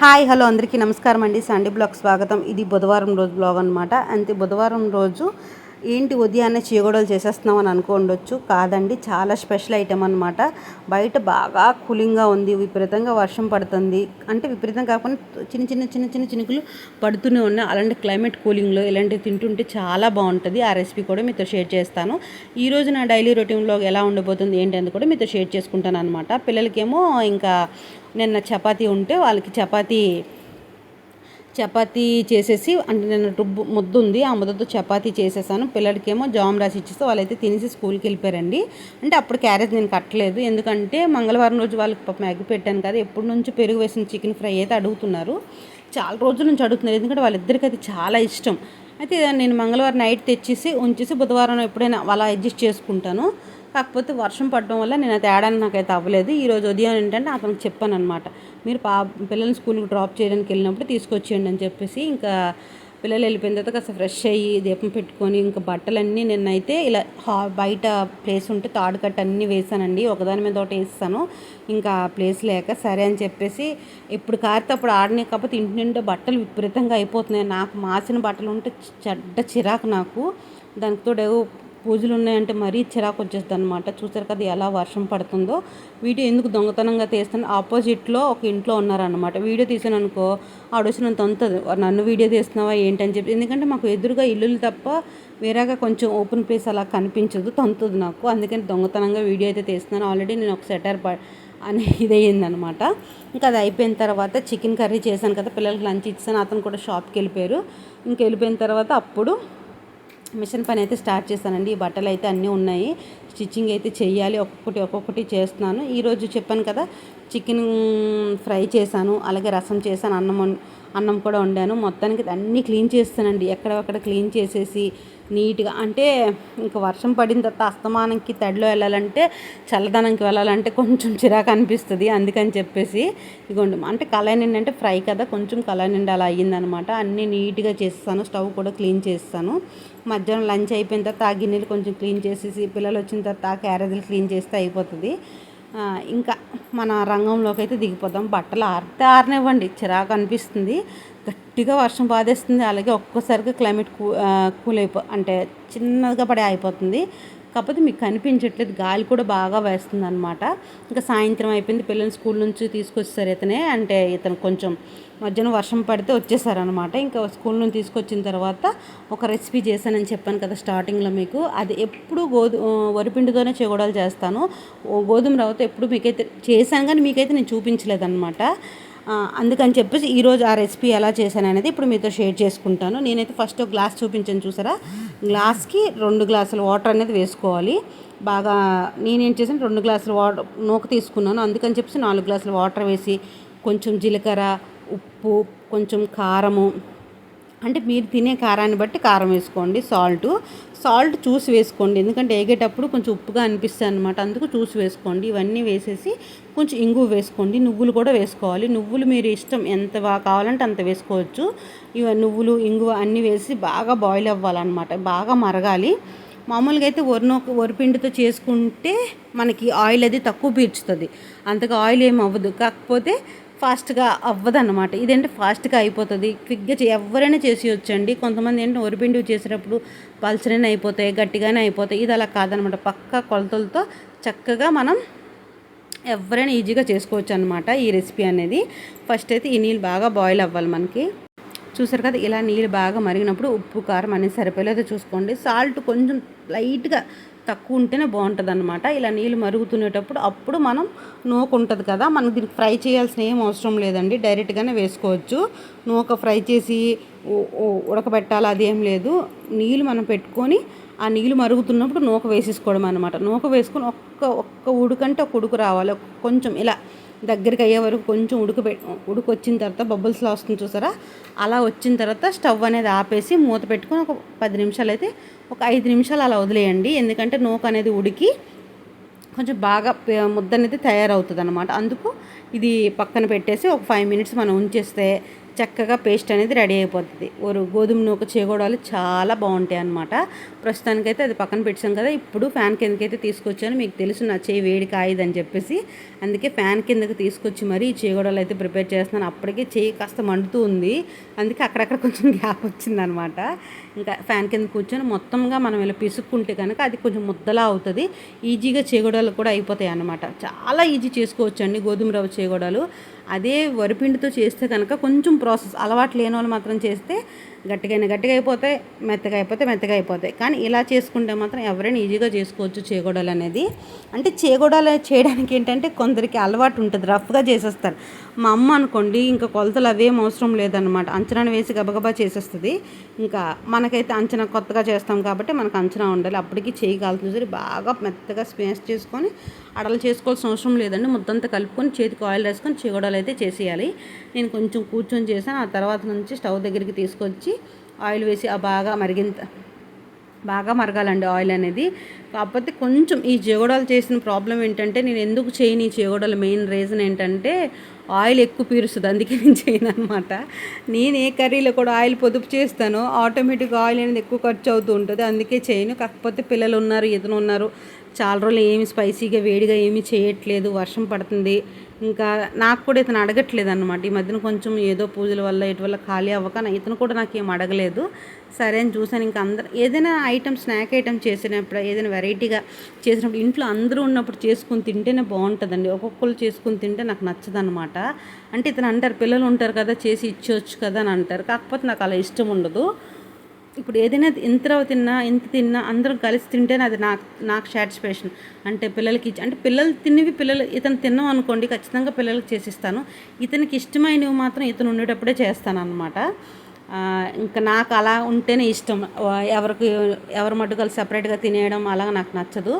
Hi hello అందరికీ నమస్కారం అండి. సండే బ్లాగ్ స్వాగతం. ఇది బుధవారం రోజు బ్లాగ్ అనమాట అంతే బుధవారం రోజు ఏంటి ఉదయాన్నే చీగడలు చేసేస్తున్నాం అని అనుకోండొచ్చు. కాదండి చాలా స్పెషల్ ఐటెం అనమాట బయట బాగా కూలింగ్గా ఉంది విపరీతంగా వర్షం పడుతుంది. అంటే విపరీతం కాకుండా చిన్న చిన్న చిన్న చిన్న చినుకులు పడుతూనే ఉన్నాయి. అలాంటి క్లైమేట్ కూలింగ్లో ఇలాంటివి తింటుంటే చాలా బాగుంటుంది. ఆ రెసిపీ కూడా మీతో షేర్ చేస్తాను. ఈరోజు నా డైలీ రొటీన్లో ఎలా ఉండబోతుంది ఏంటి అని కూడా మీతో షేర్ చేసుకుంటాను అనమాట పిల్లలకేమో ఇంకా నిన్న చపాతీ ఉంటే వాళ్ళకి చపాతీ చపాతీ చేసేసి అంటే నేను రుబ్బు ముద్దు ఉంది ఆ ముద్దతో చపాతీ చేసేసాను. పిల్లలకేమో జామ్ రాసి ఇచ్చేస్తే వాళ్ళైతే తినేసి స్కూల్కి వెళ్ళిపోయారండి. అంటే అప్పుడు క్యారేజ్ నేను కట్టలేదు. ఎందుకంటే మంగళవారం రోజు వాళ్ళకి పాపం ఎగ్ పెట్టాను కదా ఎప్పటి నుంచి పెరుగు వేసిన చికెన్ ఫ్రై అయితే అడుగుతున్నారు. చాలా రోజుల నుంచి అడుగుతున్నారు. ఎందుకంటే వాళ్ళిద్దరికి అది చాలా ఇష్టం. అయితే నేను మంగళవారం నైట్ తెచ్చేసి ఉంచేసి బుధవారం ఎప్పుడైనా అలా అడ్జస్ట్ చేసుకుంటాను. కాకపోతే వర్షం పడడం వల్ల నేను అది తేడానికి నాకైతే అవ్వలేదు. ఈరోజు ఉదయం ఏంటంటే అతనికి చెప్పాను అనమాట మీరు పా పిల్లల్ని స్కూల్కి డ్రాప్ చేయడానికి వెళ్ళినప్పుడు తీసుకొచ్చేయండి అని చెప్పేసి ఇంకా పిల్లలు వెళ్ళిపోయిన తర్వాత కాస్త ఫ్రెష్ అయ్యి దీపం పెట్టుకొని ఇంకా బట్టలన్నీ నిన్నైతే ఇలా హా బయట ప్లేస్ ఉంటే తాడు కట్ట అన్నీ వేసానండి ఒకదాని మీద ఒకటి వేస్తాను. ఇంకా ప్లేస్ లేక సరే అని చెప్పేసి ఇప్పుడు కారితే అప్పుడు ఆడనే కాకపోతే ఇంటి నిండా బట్టలు విపరీతంగా అయిపోతున్నాయి. నాకు మాసిన బట్టలు ఉంటే చెడ్డ చిరాకు నాకు. దానికి తోడు పూజలు ఉన్నాయంటే మరీ చిరాకు వచ్చేస్తుంది అనమాట చూసారు కదా ఎలా వర్షం పడుతుందో. వీడియో ఎందుకు దొంగతనంగా తీస్తాను ఆపోజిట్లో ఒక ఇంట్లో ఉన్నారనమాట వీడియో తీసాను అనుకో ఆడొచ్చినంత ఉంటుంది నన్ను వీడియో తీస్తున్నావా ఏంటని చెప్పి ఎందుకంటే మాకు ఎదురుగా ఇల్లులు తప్ప వేరేగా కొంచెం ఓపెన్ ప్లేస్ అలా కనిపించదు తంతుంది నాకు. అందుకని దొంగతనంగా వీడియో అయితే తీస్తున్నాను. ఆల్రెడీ నేను ఒక సెటర్ అని ఇదయ్యిందనమాట ఇంకా అది అయిపోయిన తర్వాత చికెన్ కర్రీ చేశాను కదా పిల్లలకి లంచ్ ఇచ్చాను అతను కూడా షాప్కి వెళ్ళిపోయారు. ఇంక వెళ్ళిపోయిన తర్వాత అప్పుడు మిషన్ పని అయితే స్టార్ట్ చేశానండి. ఈ బట్టలు అయితే అన్నీ ఉన్నాయి. స్టిచ్చింగ్ అయితే చేయాలి ఒక్కొక్కటి ఒక్కొక్కటి చేస్తున్నాను. ఈరోజు చెప్పాను కదా చికెన్ ఫ్రై చేశాను అలాగే రసం చేశాను అన్నం అన్నం కూడా వండాను. మొత్తానికి అన్నీ క్లీన్ చేస్తానండి. ఎక్కడక్కడ క్లీన్ చేసేసి నీట్గా అంటే ఇంకా వర్షం పడిన తర్వాత అస్తమానంకి తడిలో వెళ్ళాలంటే చల్లదనంకి వెళ్ళాలంటే కొంచెం చిరాకు అనిపిస్తుంది. అందుకని చెప్పేసి ఇగోండి. అంటే కళ నిండి అంటే ఫ్రై కదా కొంచెం కళ నిండి అలా అయ్యిందనమాట. అన్నీ నీట్గా చేస్తాను స్టవ్ కూడా క్లీన్ చేస్తాను. మధ్యాహ్నం లంచ్ అయిపోయిన తర్వాత ఆ గిన్నెలు కొంచెం క్లీన్ చేసేసి పిల్లలు వచ్చిన తర్వాత ఆ క్యారేజీలు క్లీన్ చేస్తే అయిపోతుంది. ఇంకా మన రంగంలోకి అయితే దిగిపోతాం బట్టలు ఆరితే ఆరనివ్వండి. చిరాకు అనిపిస్తుంది. గట్టిగా వర్షం బాధేస్తుంది. అలాగే ఒక్కసారిగా క్లైమేట్ కూ కూల్ అయిపో అంటే చిన్నగా పడే అయిపోతుంది. కాకపోతే మీకు కనిపించట్లేదు. గాలి కూడా బాగా వేస్తుంది అనమాట ఇంకా సాయంత్రం అయిపోయింది. పిల్లల్ని స్కూల్ నుంచి తీసుకొచ్చేసారు ఇతనే. అంటే ఇతను కొంచెం మధ్యాహ్నం వర్షం పడితే వచ్చేసారనమాట ఇంకా స్కూల్ నుంచి తీసుకొచ్చిన తర్వాత ఒక రెసిపీ చేశానని చెప్పాను కదా స్టార్టింగ్లో మీకు. అది ఎప్పుడు గోధు వరిపిండితోనే చెగొడాలు చేస్తాను. గోధుమ రవ్వతో ఎప్పుడు మీకైతే చేశాను కానీ మీకైతే నేను చూపించలేదన్నమాట. అందుకని చెప్పేసి ఈరోజు ఆ రెసిపీ ఎలా చేశాను అనేది ఇప్పుడు మీతో షేర్ చేసుకుంటాను. నేనైతే ఫస్ట్ ఒక గ్లాస్ చూపించాను చూసారా? గ్లాస్కి రెండు గ్లాసులు వాటర్ అనేది వేసుకోవాలి. బాగా నేనేం చేశాను? రెండు గ్లాసులు వాటర్ నూక తీసుకున్నాను. అందుకని చెప్పేసి నాలుగు గ్లాసులు వాటర్ వేసి కొంచెం జీలకర్ర ఉప్పు కొంచెం కారము అంటే మీరు తినే కారాన్ని బట్టి కారం వేసుకోండి సాల్ట్. సాల్ట్ చూసి వేసుకోండి. ఎందుకంటే వేగేటప్పుడు కొంచెం ఉప్పుగా అనిపిస్తుంది అనమాట అందుకు చూసి వేసుకోండి. ఇవన్నీ వేసేసి కొంచెం ఇంగు వేసుకోండి. నువ్వులు కూడా వేసుకోవాలి. నువ్వులు మీరు ఇష్టం ఎంత కావాలంటే అంత వేసుకోవచ్చు. ఇవ నువ్వులు ఇంగువ అన్నీ వేసి బాగా బాయిల్ అవ్వాలన్నమాట. బాగా మరగాలి. మామూలుగా అయితే వరినో వరిపిండితో చేసుకుంటే మనకి ఆయిల్ అది తక్కువ పీల్చుతుంది. అంతగా ఆయిల్ ఏమవ్వదు అవ్వదు. కాకపోతే ఫాస్ట్గా అవ్వదన్నమాట. ఇదేంటి ఫాస్ట్గా అయిపోతుంది? క్విక్గా ఎవరైనా చేసి వచ్చండి. కొంతమంది ఏంటంటే ఒరిపిండి చేసేటప్పుడు పల్చరైన అయిపోతాయి గట్టిగానే అయిపోతాయి. ఇది అలా కాదనమాట పక్క కొలతలతో చక్కగా మనం ఎవరైనా ఈజీగా చేసుకోవచ్చు అనమాట ఈ రెసిపీ అనేది. ఫస్ట్ అయితే ఈ నీళ్ళు బాగా బాయిల్ అవ్వాలి మనకి. చూసారు కదా ఇలా నీళ్ళు బాగా మరిగినప్పుడు ఉప్పు కారం అనేది సరిపోలేదో చూసుకోండి. సాల్ట్ కొంచెం లైట్గా తక్కువ ఉంటేనే బాగుంటుంది అనమాట ఇలా నీళ్ళు మరుగుతునేటప్పుడు అప్పుడు మనం నూక ఉంటుంది కదా మనకు దీనికి ఫ్రై చేయాల్సిన ఏం అవసరం లేదండి. డైరెక్ట్గానే వేసుకోవచ్చు. నూక ఫ్రై చేసి ఉడకబెట్టాలి అదేం లేదు. నీళ్ళు మనం పెట్టుకొని ఆ నీళ్ళు మరుగుతున్నప్పుడు నూక వేసేసుకోవడం అనమాట నూక వేసుకొని ఒక్క ఒక్క ఉడుకంటే ఒక ఉడుకు రావాలి. కొంచెం ఇలా దగ్గరికి అయ్యే వరకు కొంచెం ఉడుకు ఉడుకు వచ్చిన తర్వాత బబుల్స్లో వస్తుంది చూసారా? అలా వచ్చిన తర్వాత స్టవ్ అనేది ఆపేసి మూత పెట్టుకొని ఒక పది నిమిషాలు అయితే ఒక ఐదు నిమిషాలు అలా వదిలేయండి. ఎందుకంటే నూక అనేది ఉడికి కొంచెం బాగా ముద్ద అనేది తయారవుతుంది అనమాట అందుకు ఇది పక్కన పెట్టేసి ఒక ఫైవ్ మినిట్స్ మనం ఉంచేస్తే చక్కగా పేస్ట్ అనేది రెడీ అయిపోతుంది. ఒక గోధుమ నూక చేగోడాలు చాలా బాగుంటాయి అనమాట ప్రస్తుతానికైతే అది పక్కన పెట్టాం కదా ఇప్పుడు ఫ్యాన్ కిందకైతే తీసుకొచ్చాను. మీకు తెలుసు నా చేయి వేడి కాయదని చెప్పేసి. అందుకే ఫ్యాన్ కిందకి తీసుకొచ్చి మరీ ఈ చేగోడాలు అయితే ప్రిపేర్ చేస్తున్నాను. అప్పటికే చేయి కాస్త మండుతూ ఉంది. అందుకే అక్కడక్కడ కొంచెం గ్యాప్ వచ్చిందనమాట ఇంకా ఫ్యాన్ కింద కూర్చొని మొత్తంగా మనం ఇలా పిసుక్కుంటే కనుక అది కొంచెం ముద్దలా అవుతుంది. ఈజీగా చేగోడాలు కూడా అయిపోతాయి అనమాట చాలా ఈజీ చేసుకోవచ్చండి గోధుమ రవ్వ చేగోడాలు. అదే వరిపిండితో చేస్తే కనుక కొంచెం ప్రాసెస్ అలవాటు లేని వాళ్ళు మాత్రం చేస్తే గట్టిగైన గట్టిగా అయిపోతాయి మెత్తగా అయిపోతే మెత్తగా అయిపోతాయి కానీ ఇలా చేసుకుంటే మాత్రం ఎవరైనా ఈజీగా చేసుకోవచ్చు చేగోడలు అనేది అంటే చేగోడలు చేయడానికి ఏంటంటే కొందరికి అలవాటు ఉంటుంది రఫ్గా చేసేస్తారు. మా అమ్మ అనుకోండి ఇంకా కొలతలు అవేం అవసరం లేదనమాట అంచనా వేసి గబగబా చేసేస్తుంది. ఇంకా మనకైతే అంచనా కొత్తగా చేస్తాం కాబట్టి మనకు అంచనా ఉండాలి. అప్పటికి చేయి సరే బాగా మెత్తగా స్పేస్ చేసుకొని అడలు చేసుకోవాల్సిన అవసరం లేదండి. ముద్దంతా కలుపుకొని చేతికి ఆయిల్ వేసుకొని చేగోడలు అయితే చేసేయాలి. నేను కొంచెం కూర్చొని చేశాను. ఆ తర్వాత నుంచి స్టవ్ దగ్గరికి తీసుకొచ్చి ఆయిల్ వేసి ఆ బాగా మరిగింత బాగా మరగాలండి ఆయిల్ అనేది. కాకపోతే కొంచెం ఈ చేగోడలు చేసిన ప్రాబ్లం ఏంటంటే నేను ఎందుకు చేయను ఈ చేగోడలు? మెయిన్ రీజన్ ఏంటంటే ఆయిల్ ఎక్కువ పీరుస్తుంది. అందుకే నేను చేయను అనమాట నేను ఏ కర్రీలో కూడా ఆయిల్ పొదుపు చేస్తాను ఆటోమేటిక్గా ఆయిల్ అనేది ఎక్కువ ఖర్చు అవుతూ ఉంటుంది. అందుకే చేయను. కాకపోతే పిల్లలు ఉన్నారు ఇతను ఉన్నారు. చాలా రోజులు ఏమి స్పైసీగా వేడిగా ఏమీ చేయట్లేదు. వర్షం పడుతుంది. ఇంకా నాకు కూడా ఇతను అడగట్లేదు అనమాట ఈ మధ్యన కొంచెం ఏదో పూజల వల్ల ఇటు వల్ల ఖాళీ అవ్వక ఇతను కూడా నాకు ఏం అడగలేదు. సరే అని చూసాను ఇంకా అందరు ఏదైనా ఐటమ్ స్నాక్ ఐటమ్ చేసినప్పుడు ఏదైనా వెరైటీగా చేసినప్పుడు ఇంట్లో అందరూ ఉన్నప్పుడు చేసుకుని తింటేనే బాగుంటుందండి. ఒక్కొక్కరు చేసుకుని తింటే నాకు నచ్చదనమాట అంటే ఇతను అంటారు పిల్లలు ఉంటారు కదా చేసి ఇచ్చవచ్చు కదా అని అంటారు. కాకపోతే నాకు అలా ఇష్టం ఉండదు. ఇప్పుడు ఏదైనా ఎంత తిన్నా ఎంత తిన్నా అందరం కలిసి తింటేనే అది నాకు నాకు సాటిస్ఫాక్షన్ అంటే పిల్లలకి అంటే పిల్లలు తినివి పిల్లలు ఇతను తిన్నాం అనుకోండి ఖచ్చితంగా పిల్లలకి చేసిస్తాను. ఇతనికి ఇష్టమైనవి మాత్రం ఇతను ఉండేటప్పుడే చేస్తాను అనమాట ఇంకా నాకు అలా ఉంటేనే ఇష్టం. ఎవరికి ఎవరి మటుకలు సపరేట్గా తినేయడం అలాగ నాకు నచ్చదు.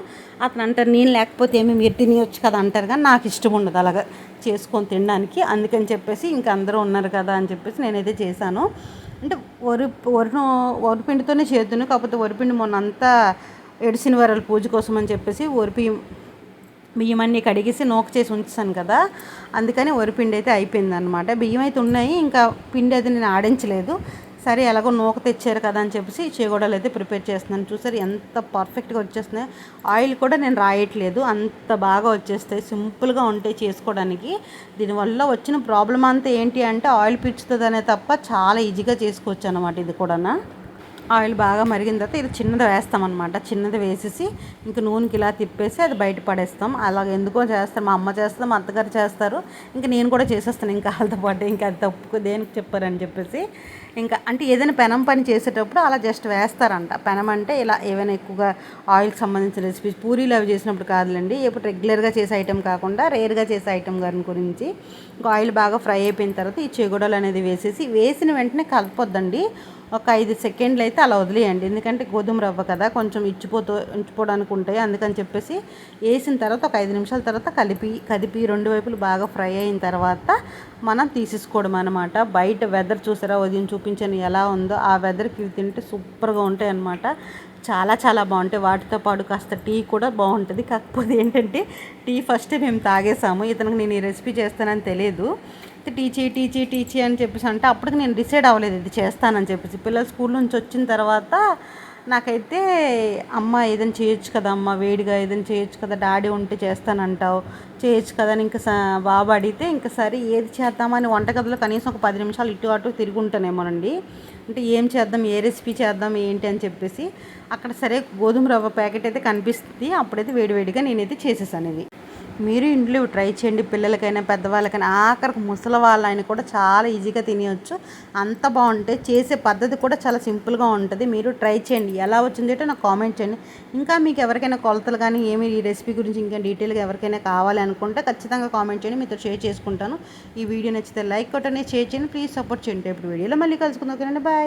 అతను అంటారు నేను లేకపోతే ఏమి మీరు తినేయచ్చు కదా అంటారు కానీ నాకు ఇష్టం ఉండదు అలాగ చేసుకొని తినడానికి. అందుకని చెప్పేసి ఇంకా అందరూ ఉన్నారు కదా అని చెప్పేసి నేనైతే చేశాను. అంటే వరి వరిను వరిపిండితోనే చేద్దును కాకపోతే వరిపిండి మొన్న అంతా ఎడిసిన వరల పూజ కోసం అని చెప్పేసి వరిపి బియ్యం అన్నీ కడిగేసి నోక చేసి ఉంచాను కదా అందుకని వరిపిండి అయితే అయిపోయింది అనమాట బియ్యం అయితే ఉన్నాయి ఇంకా పిండి అయితే నేను ఆడించలేదు. సరే ఎలాగో నూక తెచ్చారు కదా అని చెప్పేసి చేగోడలు అయితే ప్రిపేర్ చేస్తున్నాను. చూసారు ఎంత పర్ఫెక్ట్గా వచ్చేస్తున్నాయి. ఆయిల్ కూడా నేను రాయట్లేదు. అంత బాగా వచ్చేస్తాయి. సింపుల్గా ఉంటాయి చేసుకోవడానికి. దీనివల్ల వచ్చిన ప్రాబ్లం అంతా ఏంటి అంటే ఆయిల్ పిచ్చుతుందనే తప్ప చాలా ఈజీగా చేసుకోవచ్చు అనమాట ఇది కూడా ఆయిల్ బాగా మరిగిన తర్వాత ఇది చిన్నది వేస్తామన్నమాట. చిన్నది వేసేసి ఇంక నూనెకి ఇలా తిప్పేసి అది బయట పడేస్తాం. అలాగ ఎందుకో చేస్తాం మా అమ్మ చేస్తాం మా అత్తగారు చేస్తారు. ఇంకా నేను కూడా చేసేస్తాను ఇంకా వాళ్ళతో పాటు ఇంకా అది తప్పు దేనికి చెప్పారని చెప్పేసి. ఇంకా అంటే ఏదైనా పెనం పని చేసేటప్పుడు అలా జస్ట్ వేస్తారంట. పెనం అంటే ఇలా ఏమైనా ఎక్కువగా ఆయిల్కి సంబంధించిన రెసిపీస్ పూరీలు అవి చేసినప్పుడు కాదులేండి. ఇప్పుడు రెగ్యులర్గా చేసే ఐటెం కాకుండా రేర్గా చేసే ఐటెం గారి గురించి ఇంకా ఆయిల్ బాగా ఫ్రై అయిపోయిన తర్వాత ఈ చెగుడలు అనేది వేసేసి వేసిన వెంటనే కలపొద్దండి. ఒక ఐదు సెకండ్లు అయితే అలా వదిలేయండి. ఎందుకంటే గోధుమ రవ్వ కదా కొంచెం ఇచ్చిపోతూ ఉంచిపోవడానికి ఉంటాయి. అందుకని చెప్పేసి వేసిన తర్వాత ఒక ఐదు నిమిషాల తర్వాత కలిపి కదిపి రెండు వైపులు బాగా ఫ్రై అయిన తర్వాత మనం తీసేసుకోవడం అనమాట బయట వెదర్ చూసారా ఉదయం చూపించని ఎలా ఉందో ఆ వెదర్కి ఇవి తింటే సూపర్గా ఉంటాయి అనమాట చాలా చాలా బాగుంటాయి. వాటితో పాటు కాస్త టీ కూడా బాగుంటుంది. కాకపోతే ఏంటంటే టీ ఫస్ట్ మేము తాగేసాము. ఇతనికి నేను ఈ రెసిపీ చేస్తానని తెలియదు. టీచీ టీచీ టీచీ అని చెప్పేసి అంటే అప్పటికి నేను డిసైడ్ అవ్వలేదు ఇది చేస్తానని చెప్పేసి. పిల్లలు స్కూల్ నుంచి వచ్చిన తర్వాత నాకైతే అమ్మ ఏదైనా చేయొచ్చు కదా అమ్మ వేడిగా ఏదైనా చేయొచ్చు కదా డాడీ ఉంటే చేస్తానంటావు. చేయొచ్చు కదా అని ఇంకా బాబు అడిగితే ఇంకా సరే ఏది చేద్దామని వంటగదిలో కనీసం ఒక పది నిమిషాలు ఇటు అటు తిరుగుంటానేమోనండి అంటే ఏం చేద్దాం ఏ రెసిపీ చేద్దాం ఏంటి అని చెప్పేసి అక్కడ సరే గోధుమ రవ్వ ప్యాకెట్ అయితే కనిపిస్తుంది. అప్పుడైతే వేడివేడిగా నేనైతే చేసేసాను ఇది. మీరు ఇంట్లో ట్రై చేయండి. పిల్లలకైనా పెద్దవాళ్ళకైనా ఆఖరికి ముసలి వాళ్ళని కూడా చాలా ఈజీగా తినేయచ్చు. అంత బాగుంటాయి చేసే పద్ధతి కూడా చాలా సింపుల్గా ఉంటుంది. మీరు ట్రై చేయండి. ఎలా వచ్చింది అంటే నాకు కామెంట్ చేయండి. ఇంకా మీకు ఎవరికైనా కొలతలు కానీ ఏమి ఈ రెసిపీ గురించి ఇంకా డీటెయిల్గా ఎవరికైనా కావాలి అనుకుంటే ఖచ్చితంగా కామెంట్ చేయండి మీతో షేర్ చేసుకుంటాను. ఈ వీడియో నచ్చితే లైక్ కొట్టండి షేర్ చేయండి ప్లీజ్ సపోర్ట్ చేయండి. ఇప్పుడు వీడియోలో మళ్ళీ కలుసుకుందాం ఓకేనండి? బాయ్.